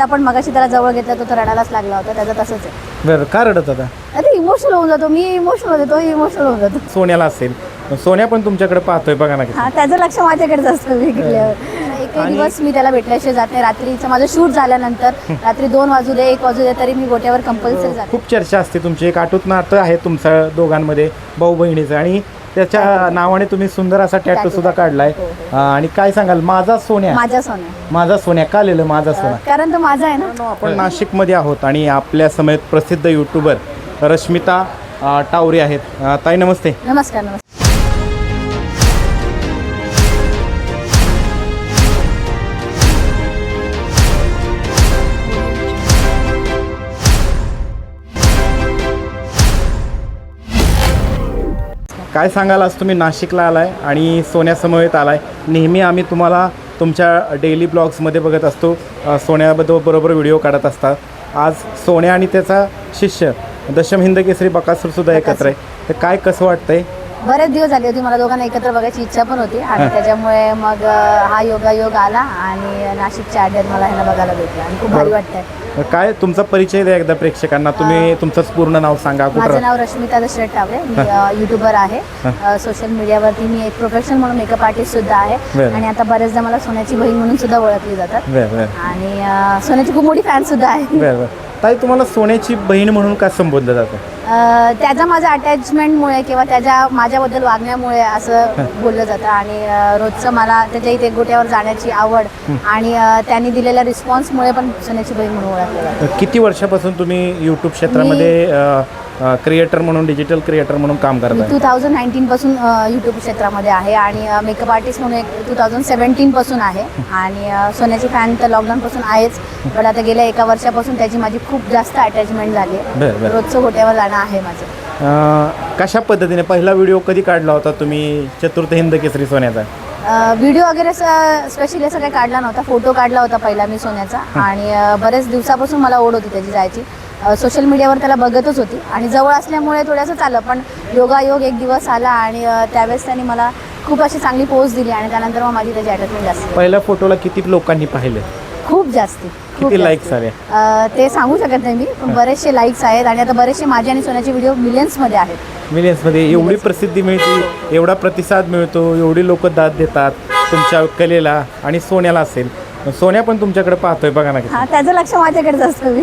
आपण मगाशी त्याला जवळ घेतलं तो तर रडायलाच लागला होता त्याचं तसंच आहे. बरं का रडत होता? अरे इमोशनल होऊन जातो मी इमोशनल होतो तो इमोशनल होऊन जातो. सोन्याला असेल. सोन्या पण तुमच्याकडे पाहतोय बघा ना किती. हा त्याचं लक्ष माझ्याकडेच असतं मी गेल्यावर एकही दिवस मी त्याला भेटल्याशिवाय जात नाही. रात्रीचं माझं शूट झाल्यानंतर रात्री दोन वाजू दे एक वाजू दे तरी मी गोट्यावर कंपल्सरी जाते. खूप चर्चा असते तुमची. एक आटूत नातं आहे तुमचं दोघांमध्ये भाऊ बहिणीचं आणि त्याच्या नावाने तुम्ही सुंदर असा टॅटू सुद्धा काढलाय. हो, अं, आणि काय सांगाल? माझा सोन्या. माझ्या सोन्या. माझा सोन्या. का लिहिलं माझा सोन्या? कारण तो माझा आहे ना. आपण नाशिकमध्ये आहोत आणि आपल्या समेत प्रसिद्ध युट्यूबर रश्मिता अं, टावरे आहेत. अं, ताई नमस्ते. नमस्कार नमस्कार. काय सांगाल? आज तुम्ही नाशिकला आलाय आणि सोन्यासमवेत आलाय. नेहमी आम्ही तुम्हाला तुमच्या डेली ब्लॉग्समध्ये बघत असतो. सोन्याबद्दल बरोबर व्हिडिओ काढत असतात आज सोन्या आणि त्याचा शिष्य दशम हिंद केसरी बकासूरसुद्धा एकत्र आहे. तर काय कसं वाटतंय? बरेच दिवस झाले होते मला दोघांना एकत्र बघायची इच्छा पण होती. आणि. त्याच्यामुळे मग हा योगायोग आला आणि नाशिकच्या आड्यात मला ह्यांना बघायला भेटलं आणि खूप भारी वाटतंय. काय तुमचा परिचय द्या एकदा प्रेक्षकांना. तुम्ही तुमचंच पूर्ण नाव सांगा माझं कुठं नाव रश्मिता दशरथ टावरे मी युट्यूबर आहे. सोशल मीडियावरती मी एक प्रोफेशनल म्हणून मेकअप आर्टिस्ट सुद्धा आहे. बरं. आणि आता बरेचदा मला सोन्याची बहीण म्हणून सुद्धा ओळखली जातात. बरं बरं. आणि अं, सोन्याची खूप मोठी फॅन सुद्धा आहे. बरं बरं. ताई तुम्हाला सोन्याची बहीण म्हणून का संबोधलं जातं? अं, त्याचा माझ्या अटॅचमेंटमुळे किंवा त्याच्या माझ्याबद्दल वागण्यामुळे असं बोललं जातं. आणि अं, रोजचं मला त्याच्या इथे गोट्यावर जाण्याची आवड आणि अं, त्यांनी दिलेल्या रिस्पॉन्समुळे पण सोन्याची बहीण म्हणून ओळखलं जातं. किती वर्षापासून तुम्ही यूट्यूब क्षेत्रामध्ये क्रिएटर म्हणून डिजिटल क्रिएटर म्हणून काम करताय टू थाउजंड नाईन्टीन पासून यूट्यूब क्षेत्रामध्ये आहे आणि मेकअप आर्टिस्ट म्हणून एक टू थाउजंड सेवन्टीन पासून आहे. आणि सोन्याची फॅन तर लॉकडाऊन पासून आहेच. पण आता गेल्या एका वर्षापासून त्याची माझी खूप जास्त अटॅचमेंट झाली. आहे. रोजचं गोट्यावर जाणं आहे माझं. कशा पद्धतीने पहिला व्हिडिओ कधी काढला होता तुम्ही? चतुर्थ हिंद केसरी सोन्याचा. व्हिडिओ वगैरे असं स्पेशली असं काही काढला नव्हता. फोटो काढला होता पहिला मी सोन्याचा. आणि बरेच दिवसापासून मला ओढ होती त्याची जायची. सोशल मीडियावर त्याला बघतच होती. आणि जवळ असल्यामुळे थोडंसं चाललं. पण योगायोग एक दिवस आला आणि त्यावेळेस त्यांनी मला खूप अशी चांगली पोस्ट दिली आणि त्यानंतर मग माझी त्याची अटॅचमेंट जास्त. पहिल्या फोटोला किती लोकांनी पाहिले? खूप जास्ती. खूप किती जास्ती. आले? ते सांगू शकत नाही मी पण बरेचसे लाईक्स आहेत आणि आता बरेचसे माझे आणि सोन्याचे व्हिडिओ मिलियन्समध्ये आहेत. मिलियन्समध्ये एवढी प्रसिद्धी मिळते एवढा प्रतिसाद मिळतो एवढी लोक दाद देतात तुमच्या कलेला आणि सोन्याला असेल. सोन्या पण तुमच्याकडे पाहतोय बघा ना त्याचं लक्ष माझ्याकडेच असतं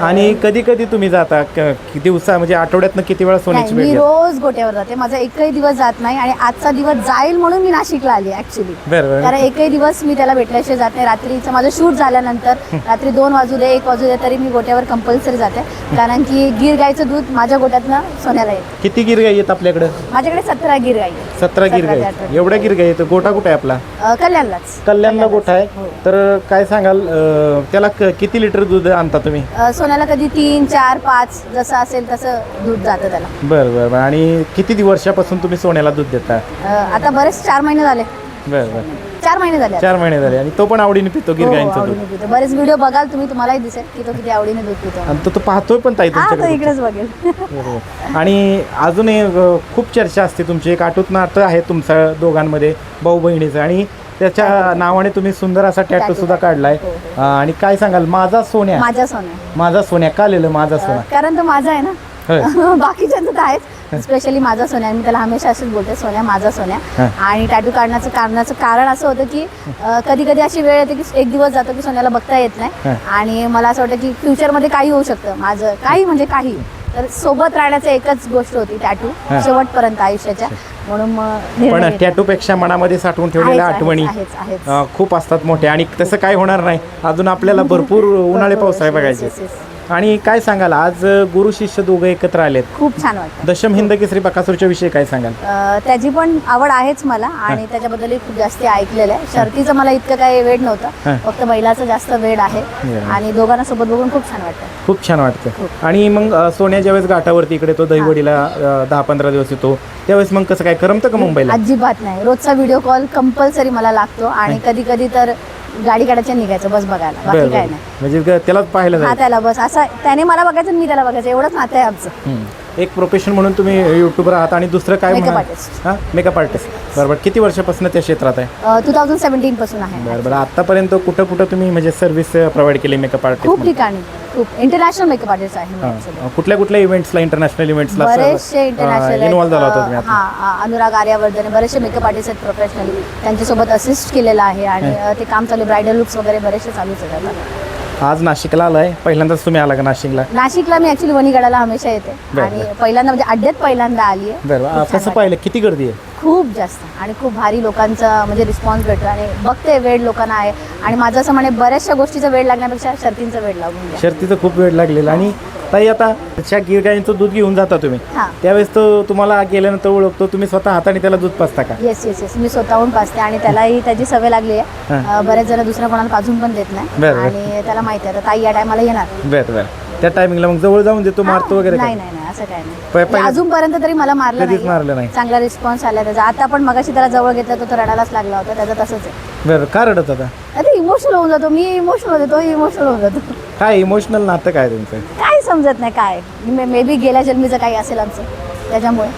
आणि कधी कधी तुम्ही जाता? क- कि- दिवसा म्हणजे आठवड्यातनं किती वेळा नाही सोन्याची मी घेता? रोज गोट्यावर जाते. माझा एकही दिवस जात नाही आणि आजचा दिवस जाईल म्हणून मी नाशिकला आली ऍक्च्युली बरं बरं. कारण एकही दिवस मी त्याला भेटल्याशिवाय जात नाही. रात्रीचं माझं शूट झाल्यानंतर रात्री दोन वाजू दे एक वाजू दे तरी मी गोट्यावर कंपल्सरी जाते. कारण की गीर गाईचं दूध माझ्या गोट्यातनं सोन्याला येतं. किती गिरगाई आहेत आपल्याकडे? माझ्याकडे सतरा गीर गाई आहेत. सतरा गिरगाई ते आहेत. अठरा. एवढ्या गिरगाई आहेत. गोठा कुठे आहे आपला? अ, कल्याणलाच. कल्याणला गोठा आहे. हो. तर काय सांगाल अं, त्याला क- किती लिटर दूध आणता तुम्ही? अ, सोन्याला कधी तीन चार पाच जसं असेल तसं दूध जातं त्याला. बरं बरं बरं. आणि किती वर्षापासून तुम्ही सोन्याला दूध देता? अ, आता बरेच चार महिने झाले. बरं बरं. चार महिने झाले आता. चार महिने झाले. आणि तो पण आवडीने पितो हो, गिरगाईंचं दूध? पितो. बरेच व्हिडिओ बघाल तुम्ही तुम्हालाही दिसेल की तो किती आवडीने दूध पितो. आणि तो तो पाहतोय पण ताई हा तो तुमच्याकडे इकडेच बघेल. बरोबर. आणि अजूनही अ, खूप चर्चा असते तुमची. एक आटूत नातं आहे तुमचं दोघांमध्ये भाऊ बहिणीचं आणि त्याच्या नावाने तुम्ही सुंदर असा टॅटू सुद्धा काढलाय. हो, आणि काय सांगाल माझा सोन्या? माझ्या सोन्या. माझा सोन्या का लिहिलं माझा सोन्या कारण तो माझा आहे. ना. बाकीच्यांचं तर आहेच. स्पेशली माझा सोन्या. मी त्याला हमेशा असंच बोलते सोन्या माझा सोन्या. हा. आणि टॅटू काढण्याचं कारणाचं कारण असं होतं की कधी कधी अशी वेळ येते की एक दिवस जातो की सोन्याला बघता येत नाही. हा. आणि मला असं वाटतं की फ्युचरमध्ये काही होऊ शकतं. माझं काही म्हणजे काही. तर सोबत राहण्याचं एकच गोष्ट होती टॅटू हा. शेवटपर्यंत आयुष्याच्या. म्हणून मग पण घेतला. टॅटू पेक्षा मनामध्ये साठवून ठेवलेल्या आठवणी खूप असतात मोठ्या आणि तसं काय होणार नाही अजून आपल्याला भरपूर उन्हाळे बघायचे Yes, yes, yes. आणि काय सांगाल आज गुरु शिष्य दोघं एकत्र आलेत. खूप छान वाटतं. दशम हिंद केसरी बकासूरच्या विषयी काय सांगाल? अ, त्याची पण आवड आहेच मला आणि त्याच्याबद्दलही खूप जास्त ऐकलेलं आहे. शर्तीचं मला इतकं काही वेळ हा. नव्हतं फक्त बैलाचं जास्त वेळ आहे. आणि दोघांना सोबत बघून खूप छान वाटतं. खूप छान वाटतं. आणि मग अ, सोन्या ज्यावेळेस घाटावरती इकडे तो दहिवडीला अ, दहा पंधरा दिवस येतो त्यावेळेस मग कसं काय? करमतं का मुंबईला? अजिबात नाही. रोजचा व्हिडिओ कॉल कंपल्सरी मला लागतो आणि कधी कधी तर गाडी काढायचं निघायचं बस बघायला. बरं बाकी काय बरं. नाही. म्हणजे ग- त्यालाच पाहायला हा त्याला बस. असं त्याने मला बघायचं आणि मी त्याला बघायचं. एवढंच नातं आहे आमचं. हम्म. एक प्रोफेशन म्हणून तुम्ही युट्यूबर आहात आणि दुसरं काय Makeup म्हणा artist. हां? मेकअप आर्टिस्ट बरोबर किती वर्षापासून त्या क्षेत्रात आहे? टू थाउजंड सेवन्टीन पासून आहे. बरं बरं. आतापर्यंत कुठं कुठं तुम्ही म्हणजे सर्व्हिस प्रोव्हाइड केली मेकअप खूप आर्टिस्ट ठिकाणी. खूप इंटरनॅशनल मेकअप आर्टिस्ट आहे. कुठल्या कुठल्या इव्हेंट्सला इंटरनॅशनल इव्हेंट्सला बरेचसे इंटरनॅशनल इन्व्हॉल्व झाला होता तुम्ही आता हा अनुराग आर्यावर्धन बरेचसे मेकअप आर्टिस्ट आहेत प्रोफेशनली त्यांच्यासोबत असिस्ट केलेलं आहे आणि अ, ते काम चालू ब्रायडल लुक्स वगैरे बरेचसे चालूच आहेत आता. आज नाशिकला आलाय. पहिल्यांदाच तुम्ही आला का नाशिकला? नाशिकला मी ऍक्च्युली वणीगडाला हमेशा येते. बरं, आणि पहिल्यांदा म्हणजे अड्ड्यात पहिल्यांदा आली आहे बरं कसं पाहिलं? किती गर्दी आहे? खूप जास्त आणि खूप भारी लोकांचा म्हणजे रिस्पॉन्स भेटतो आणि बघते वेळ लोकांना आहे. आणि माझं असं म्हणे बऱ्याचशा गोष्टीचा वेळ लागण्यापेक्षा शर्तींचा वेळ लागून शर्तीचं खूप वेळ लागलेला. आणि ताई आता त्या गिर गायींचं दूध घेऊन जाता तुम्ही. हां. त्यावेळेस तो तुम्हाला गेल्यानंतर ओळखतो. तुम्ही स्वतः हाताने त्याला दूध पाजता का? येस येस येस मी स्वतःहून पाजते आणि त्यालाही त्याची सवय लागली आहे. हां. अ, बरेच जण दुसऱ्या कोणाला पाजून पण देत नाही. बरं, बरं. आणि त्याला माहिती आहे. आता ताई या टायमाला येणार. बरं बरं. त्या टायमिंगला मग जवळ जाऊन देतो मारतो वगैरे नाही? नाही नाही असं काय नाही. अजूनपर्यंत तरी मला मारलं कधीच नाही. मारलं नाही. चांगला रिस्पॉन्स आला त्याचा. आता पण मगाशी त्याला जवळ घेतलं तर तो रडायलाच लागला होता. त्याचं तसंच आहे. बरं का रडत आता आता इमोशनल होऊन जातो. मी इमोशनल होतो तो इमोशनल होऊन जातो. काय इमोशनल नातं काय तुमचं? काय समजत नाही काय? मे बी गेल्या जन्मीचं काही असेल आमचं त्याच्यामुळे.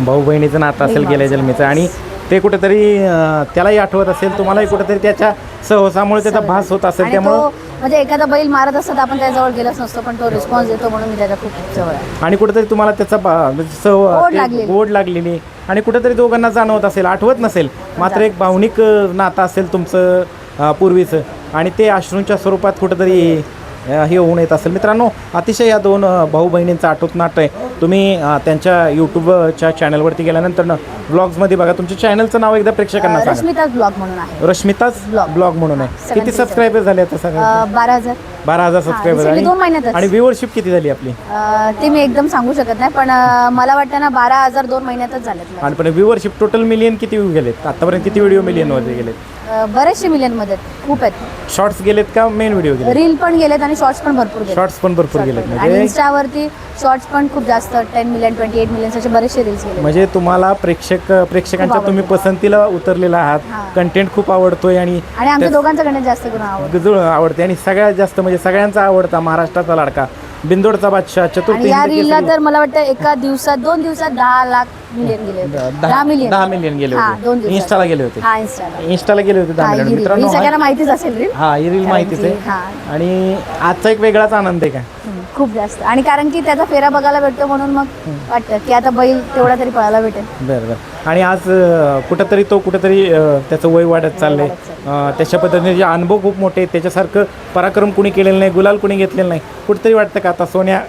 भाऊ बहिणीचं नातं असेल गेल्या. जन्मीचं. आणि ते कुठेतरी अं, त्यालाही आठवत असेल तुम्हालाही कुठेतरी त्याच्या सहवासामुळे त्याचा भास होत असेल आणि त्यामुळं तो म्हणजे एखादा बैल मारत असता तर आपण त्याजवळ गेलोच नसतो पण तो रिस्पॉन्स देतो म्हणून मी त्याच्या खूप जवळ आहे. आणि कुठेतरी तुम्हाला त्याचा बा- म्हणजे ओढ ते लागलेली. ओढ लागलेली. आणि कुठेतरी दोघांना जाणवत असेल आठवत नसेल मात्र एक भावनिक अं, नातं असेल तुमचं अं, पूर्वीचं. आणि ते अश्रूंच्या स्वरूपात कुठेतरी हे होऊन येत असेल. मित्रांनो अतिशय या दोन भाऊ बहिणींचं आठवत नातं आहे. तुम्ही त्यांच्या यूट्यूबच्या चॅनलवरती गेल्यानंतर ना ब्लॉग्समध्ये बघा तुमच्या चॅनलचं नाव एकदा प्रेक्षकांना सांगा. रश्मिता ब्लॉग म्हणून आहे. रश्मिताच. ब्लॉग म्हणून आहे. किती 77. सबस्क्रायबर झाले आता सगळं बारा हजार. बारा हजार सबस्क्रायबर recently दोन महिन्यातच. आणि व्ह्युअरशिप किती झाली आपली? अ, ते मी एकदम सांगू शकत नाही पण अ, मला वाटतं ना बारा हजार दोन महिन्यातच झालेत माझे. आणि पण व्ह्युअरशिप टोटल मिलियन किती व्ह्यू गेलेत? आतापर्यंत किती व्हिडिओ मिलियनमध्ये गेलेत? अ, बरेचसे मिलियनमध्ये आहेत. खूप आहेत. शॉर्ट्स गेलेत का मेन व्हिडिओ रील पण गेलेत आणि शॉर्ट्स पण भरपूर गेलेत. शॉर्ट्स पण भरपूर गेलेत. आणि म्हणजे इन्स्टावरती शॉर्ट्स पण खूप जास्त ten million twenty eight million असे बरेचसे रील्स गेले म्हणजे तुम्हाला प्रेक्षक प्रेक्षकांच्या तुम्ही. पसंतीला उतरलेला आहात. कंटेंट खूप आवडतोय आणि आणि आमच्या दोघांचं गणित जास्त करून आवडतं. आवडते आणि सगळ्यात जास्त म्हणजे सगळ्यांचा आवडता महाराष्ट्राचा लाडका. बिंदोडचा बादशाह चतुर्थ आणि या रीलला केसरी. तर मला वाटतं एका दिवसात दोन दिवसात दहा लाख मिलियन गेले होते. दहा मिलियन दहा मिलियन गेले हा, दोन होते दिवसात. इन्स्टाला गेले होते. हा इन्स्टाला इन्स्टाला गेले होते दहा हा, ही मिलियन. मित्रांनो ही सगळ्यांना माहितीच असेल रील हा ही रील माहितीच आहे. हा. आणि आजचा एक वेगळाच आनंद आहे का हम्म, खूप जास्त. आणि कारण की त्याचा फेरा बघायला भेटतो म्हणून मग वाटतं की आता बैल तेवढा तरी पळायला भेटेल. बरं बरं. आणि आज अं, कुठंतरी तो कुठंतरी अं, त्याचं वय वाढत चाललंय. वाढत त्याच्या पद्धतीने जे अनुभव खूप मोठे आहेत. त्याच्यासारखं पराक्रम कुणी केलेलं नाही गुलाल कुणी घेतलेलं नाही. कुठंतरी वाटतं का आता सोन्या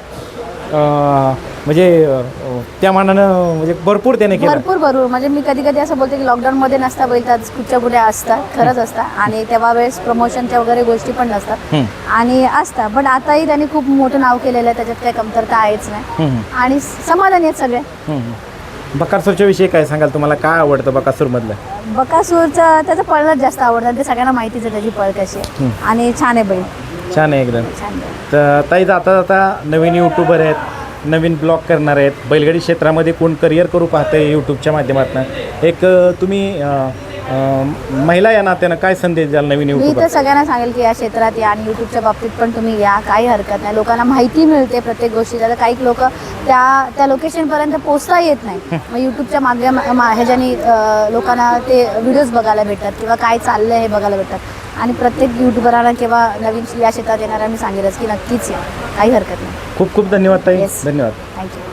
म्हणजे त्या मानानं म्हणजे भरपूर त्याने केलं. भरपूर भरपूर. म्हणजे मी कधी कधी असं बोलते की लॉकडाऊन मध्ये नसता बैल तर आज कुठच्या कुठे असतात खरंच असतात आणि तेव्हा वेळेस प्रमोशनच्या वगैरे गोष्टी पण नसतात. आणि असतात पण आताही त्यांनी खूप मोठं नाव केलेलं आहे. त्याच्यात काही कमतरता आहेच नाही. आणि समाधानी आहेत सगळे. बकासूरच्या विषयी काय सांगाल? तुम्हाला काय आवडतं बकासूरमधलं? बकासूरचं त्याचं पळणंच जास्त आवडतं. ते सगळ्यांना माहितीच आहे त्याची पळ कशी आहे. आणि छान आहे बैल. छान आहे एकदम. छान आहे. तर ताई जाता जाता नवीन यूट्यूबर आहेत नवीन ब्लॉग करणार आहेत. बैलगाडी क्षेत्रामध्ये कोण करिअर करू पाहतंय यूट्यूबच्या माध्यमातून. एक अं, तुम्ही अं, महिला या नात्यानं काय संदेश द्याल नवीन मी यूट्यूबर तर सगळ्यांना सांगेल की या क्षेत्रात या आणि यूट्यूबच्या बाबतीत पण तुम्ही या काही हरकत नाही. लोकांना माहिती मिळते प्रत्येक गोष्टीला. तर काही लोक त्या त्या लोकेशनपर्यंत पोहोचता येत नाही. मग यूट्यूबच्या माध्यम मा- ह्याच्यानी अं, लोकांना ते व्हिडिओज बघायला भेटतात किंवा काय चाललं हे बघायला भेटतात. आणि प्रत्येक यूट्यूबरांना किंवा नवीन या क्षेत्रात येणाऱ्या मी सांगेलच की नक्कीच या. काही हरकत नाही. खूप खूप धन्यवाद ताई. Yes. धन्यवाद. थँक्यू